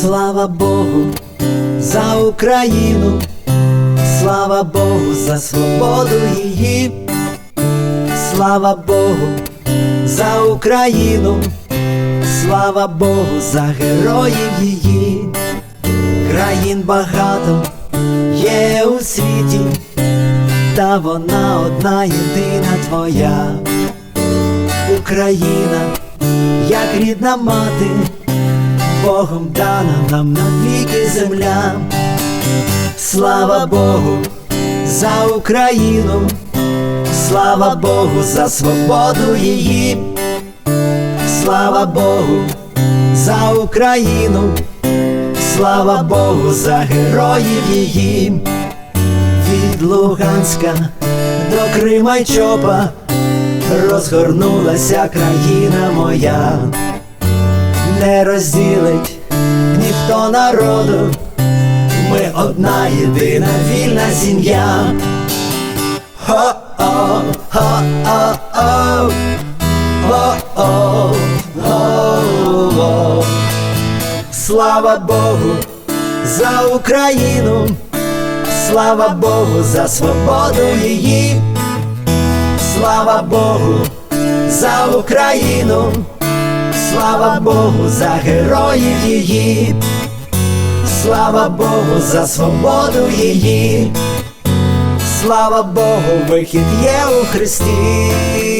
Слава Богу за Україну, слава Богу за свободу її, слава Богу за Україну, слава Богу за героїв її, країн багато є у світі, та вона одна єдина твоя, Україна, як рідна мати. Богом дана нам навіки земля, слава Богу за Україну, слава Богу за свободу її, слава Богу за Україну, слава Богу за героїв її, від Луганська до Крима й Чопа розгорнулася країна моя не розділить ніхто народу, ми одна єдина вільна сім'я. Хо-о. Слава Богу за Україну, слава Богу за свободу її, слава Богу за Україну. Слава Богу за героїв її, слава Богу за свободу її, слава Богу, вихід є у Христі.